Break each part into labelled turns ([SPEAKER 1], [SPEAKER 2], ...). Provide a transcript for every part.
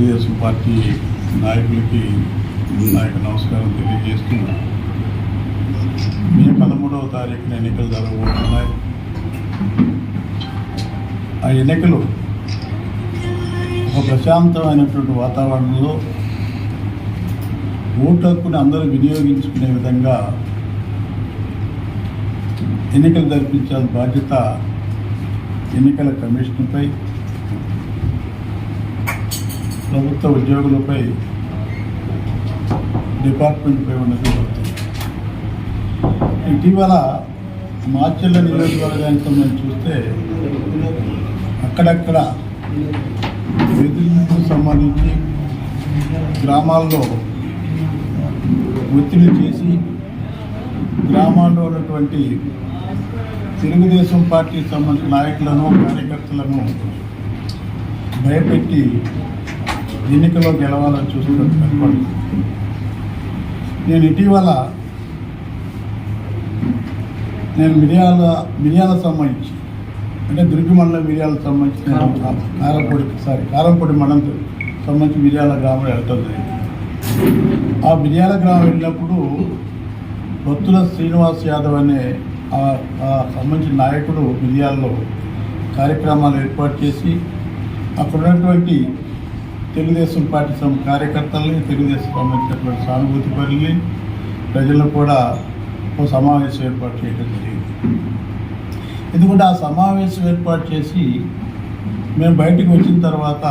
[SPEAKER 1] Telugu Desam party నాయకులకి నా యొక్క నమస్కారం తెలియజేస్తూ మే పదమూడవ తారీఖున ఎన్నికలు జరగబోతున్నాయి. ఆ ఎన్నికలు ఒక ప్రశాంతమైనటువంటి వాతావరణంలో ఓటు హక్కుని అందరూ వినియోగించుకునే విధంగా ఎన్నికలు జరిపించాల్సిన బాధ్యత ఎన్నికల కమిషన్పై ప్రభుత్వ ఉద్యోగులపై డిపార్ట్మెంట్పై ఉన్నది ఇటీవల మార్చెల్ల నియోజకవర్గానికి మనం చూస్తే అక్కడక్కడ బెదిరింపులకు సంబంధించి గ్రామాల్లో ఒత్తిడి చేసి గ్రామాల్లో ఉన్నటువంటి తెలుగుదేశం పార్టీకి సంబంధించిన నాయకులను కార్యకర్తలను భయపెట్టి ఎన్నికల్లో గెలవాలని చూస్తున్నట్టు కనపడుతుంది నేను ఇటీవల నేను మిరియాల మిరియాల సంబంధించి అంటే దుర్గి మండలం మిరియాల సంబంధించి కారంపొడి సారీ కారంపొడి మండలం సంబంధించి మిరియాల గ్రామం వెళ్ళటం జరిగింది. ఆ మిరియాల గ్రామం వెళ్ళినప్పుడు భక్తుల శ్రీనివాస్ యాదవ్ అనే ఆ- సంబంధించిన నాయకుడు మిరియాల్లో కార్యక్రమాలు ఏర్పాటు చేసి అక్కడ ఉన్నటువంటి తెలుగుదేశం పార్టీ సం కార్యకర్తల్ని తెలుగుదేశం సంబంధించినటువంటి సానుభూతి పరుల్ని ప్రజలను కూడా ఒక సమావేశం ఏర్పాటు చేయడం జరిగింది. ఎందుకంటే ఆ సమావేశం ఏర్పాటు చేసి మేము బయటికి వచ్చిన తర్వాత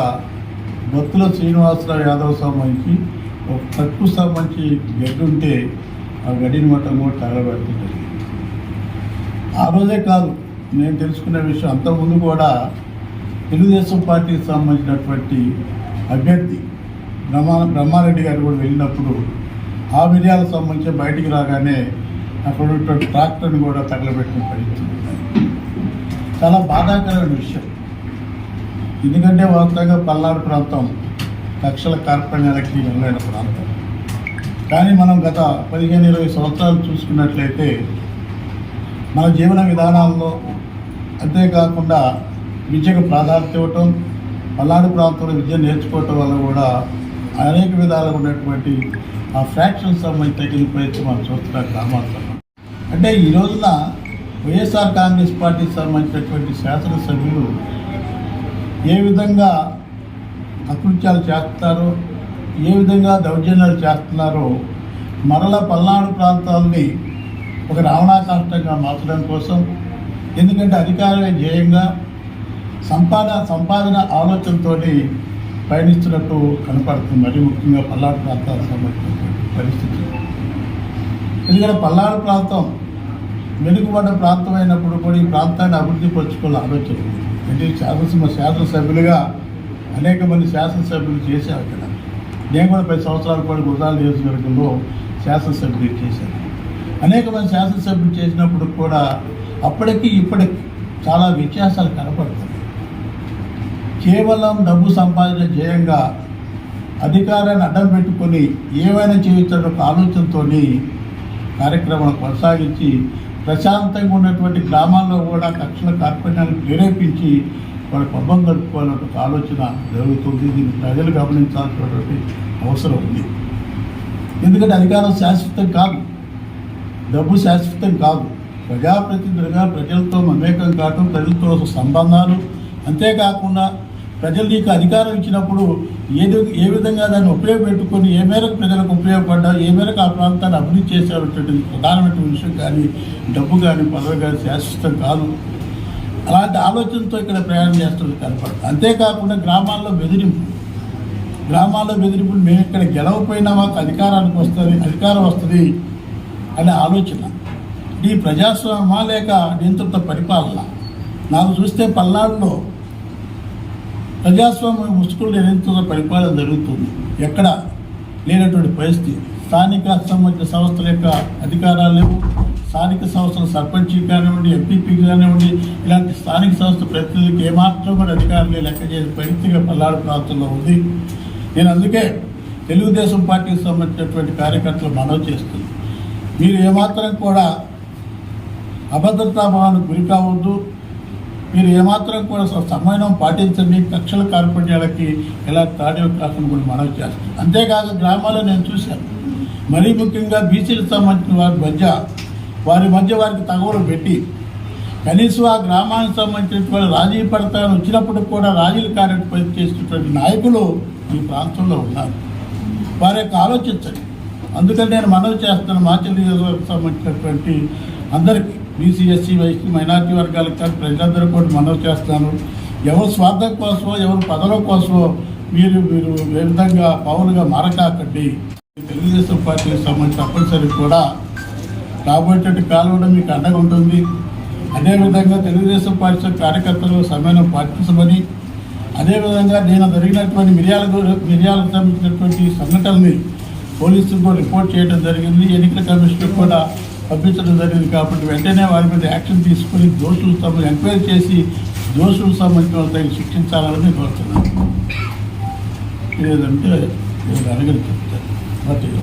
[SPEAKER 1] భక్తుల శ్రీనివాసరావు యాదవ్ సంబంధించి ఒక తక్కువ సంబంధించి గడ్డి ఉంటే ఆ గడ్డిని మొత్తం కూడా తగలబెడతాం జరిగింది. ఆ రోజే కాదు నేను తెలుసుకున్న విషయం. అంతకుముందు కూడా తెలుగుదేశం పార్టీకి సంబంధించినటువంటి అభ్యర్థి బ్రహ్మా బ్రహ్మారెడ్డి గారు కూడా వెళ్ళినప్పుడు ఆ మిర్యాలకు సంబంధించి బయటికి రాగానే అక్కడ ఉన్నటువంటి ట్రాక్టర్ని కూడా తగలబెట్టిన పరిస్థితి చాలా బాధాకరమైన విషయం. ఎందుకంటే వాస్తవంగా పల్నాడు ప్రాంతం లక్షల కార్పణ్యాలకి వెళ్ళైన ప్రాంతం. కానీ మనం గత పదిహేను ఇరవై సంవత్సరాలు చూసుకున్నట్లయితే మన జీవన విధానాల్లో అంతేకాకుండా విద్యకు ప్రాధాన్యత ఇవ్వటం పల్నాడు ప్రాంతంలో విద్య నేర్చుకోవటం వల్ల కూడా అనేక విధాలుగా ఉన్నటువంటి ఆ ఫ్రాక్షన్స్ సంబంధించి తగ్గిపోయి మనం చూస్తున్నాం గ్రామాల్లో అంటే ఈ రోజున వైఎస్ఆర్ కాంగ్రెస్ పార్టీకి సంబంధించినటువంటి శాసనసభ్యులు ఏ విధంగా అకృత్యాలు చేస్తారో ఏ విధంగా దౌర్జన్యాలు చేస్తున్నారో మరల పల్నాడు ప్రాంతాలని ఒక రావణాకాష్టంగా మార్చడం కోసం ఎందుకంటే అధికారమే ధ్యేయంగా సంపాదన సంపాదన ఆలోచనతో పయనిస్తున్నట్టు కనపడుతుంది. మరి ముఖ్యంగా పల్నాడు ప్రాంతాలకు సంబంధించినటువంటి పరిస్థితి. ఎందుకంటే పల్నాడు ప్రాంతం వెనుకబడ్డ ప్రాంతం అయినప్పుడు కూడా ఈ ప్రాంతాన్ని అభివృద్ధి పరుచుకోవాలి ఆలోచన. అంటే శాసనసభ శాసనసభ్యులుగా అనేక మంది శాసనసభ్యులు చేశారు ఇక్కడ నేను కూడా పది సంవత్సరాల పాటు గురజాల నియోజకవర్గంలో శాసనసభ్యులు చేశాను. అనేక మంది శాసనసభ్యులు చేసినప్పుడు కూడా అప్పటికి ఇప్పటికి చాలా వ్యత్యాసాలు కనపడతాయి. కేవలం డబ్బు సంపాదన జయంగా అధికారాన్ని అడ్డం పెట్టుకొని ఏమైనా చేయొచ్చన్న ఒక ఆలోచనతోని కార్యక్రమాలు కొనసాగించి ప్రశాంతంగా ఉన్నటువంటి గ్రామాల్లో కూడా కక్షల కార్పణ్యాన్ని ప్రేరేపించి వాళ్ళ పబ్బం గడుపుకోవాలనే ఒక ఆలోచన జరుగుతుంది. దీన్ని ప్రజలు గమనించాల్సినటువంటి అవసరం ఉంది. ఎందుకంటే అధికారం శాశ్వతం కాదు. డబ్బు శాశ్వతం కాదు. ప్రజాప్రతినిధులుగా ప్రజలతో మమేకం కావటం ప్రజలతో సంబంధాలు. అంతేకాకుండా ప్రజలు నీకు అధికారం ఇచ్చినప్పుడు ఏది ఏ విధంగా దాన్ని ఉపయోగపెట్టుకొని ఏ మేరకు ప్రజలకు ఉపయోగపడ్డా ఏ మేరకు ఆ ప్రాంతాన్ని అభివృద్ధి చేసేటువంటి ప్రధానమైన విషయం. కానీ డబ్బు కానీ పదవి కానీ శాశ్వతం కాదు. అలాంటి ఆలోచనతో ఇక్కడ ప్రయాణం చేస్తుంది కనపడదు. అంతేకాకుండా గ్రామాల్లో బెదిరింపు. గ్రామాల్లో బెదిరింపులు మేము ఇక్కడ గెలవపోయినా మాకు అధికారానికి వస్తుంది అధికారం వస్తుంది అనే ఆలోచన. ఈ ప్రజాస్వామ్యమా లేక నియంత్రిత పరిపాలన? నాకు చూస్తే పల్నాడులో ప్రజాస్వామ్య ముసుగులు నియంత్రిత పరిపాలన జరుగుతుంది. ఎక్కడ? లేనటువంటి పరిస్థితి. స్థానిక సంబంధించిన సంస్థల యొక్క అధికారాలు లేవు. స్థానిక సంస్థల సర్పంచ్ కానివ్వండి ఎంపీపీ కానివ్వండి ఇలాంటి స్థానిక సంస్థ ప్రతినిధులకు ఏమాత్రం కూడా అధికారులు లెక్క చేసే పరిస్థితిగా పల్నాడు ప్రాంతంలో ఉంది. నేను అందుకే తెలుగుదేశం పార్టీకి సంబంధించినటువంటి కార్యకర్తలు మనవి చేస్తుంది మీరు ఏమాత్రం కూడా అభద్రతా భావానికి గురి కావద్దు. మీరు ఏమాత్రం కూడా స- సమన్వయం పాటించండి కక్షల కార్పణ్యాలకి ఎలా తాడే అవకాశం కూడా మనవి చేస్తాం అంతేకాక గ్రామాల్లో నేను చూశాను. మరీ ముఖ్యంగా బీసీలకు సంబంధించిన వారి మధ్య వారి మధ్య వారికి తగవలు పెట్టి కనీసం ఆ గ్రామానికి సంబంధించినటువంటి రాజీ పడతాను వచ్చినప్పుడు కూడా రాజీలు కార్యక్రమం చేసినటువంటి నాయకులు ఈ ప్రాంతంలో ఉన్నారు. వారి యొక్క ఆలోచించండి. అందుకని నేను మనవి చేస్తాను మాచల్ నియోజకవర్గం సంబంధించినటువంటి అందరికీ. బీసీ ఎస్సీ వైసీ మైనార్టీ వర్గాలకు కానీ ప్రజలందరూ కూడా మనవి చేస్తాను ఎవరు స్వార్థం కోసమో ఎవరు పదవుల కోసమో మీరు మీరు ఏ విధంగా పౌరులుగా మారకాకండి. తెలుగుదేశం పార్టీకి సంబంధించి తప్పనిసరి కూడా రాబోయేటట్టు కాలంలో మీకు అండగా ఉంటుంది. అదేవిధంగా తెలుగుదేశం పార్టీ కార్యకర్తలు సమయం పాటించమని అదేవిధంగా నేను జరిగినటువంటి మిర్యాల మిర్యాలకు సంబంధించినటువంటి సంఘటనని పోలీసులు కూడా రిపోర్ట్ చేయడం జరిగింది. ఎన్నికల కమిషన్ కూడా పంపించడం జరిగింది కాబట్టి వెంటనే వారి మీద యాక్షన్ తీసుకొని దోషులు తమను ఎంక్వైరీ చేసి దోషులకు సంబంధించిన వాళ్ళని శిక్షించాలని కోరుతున్నాను. లేదంటే నేను అడగని చెప్తాను.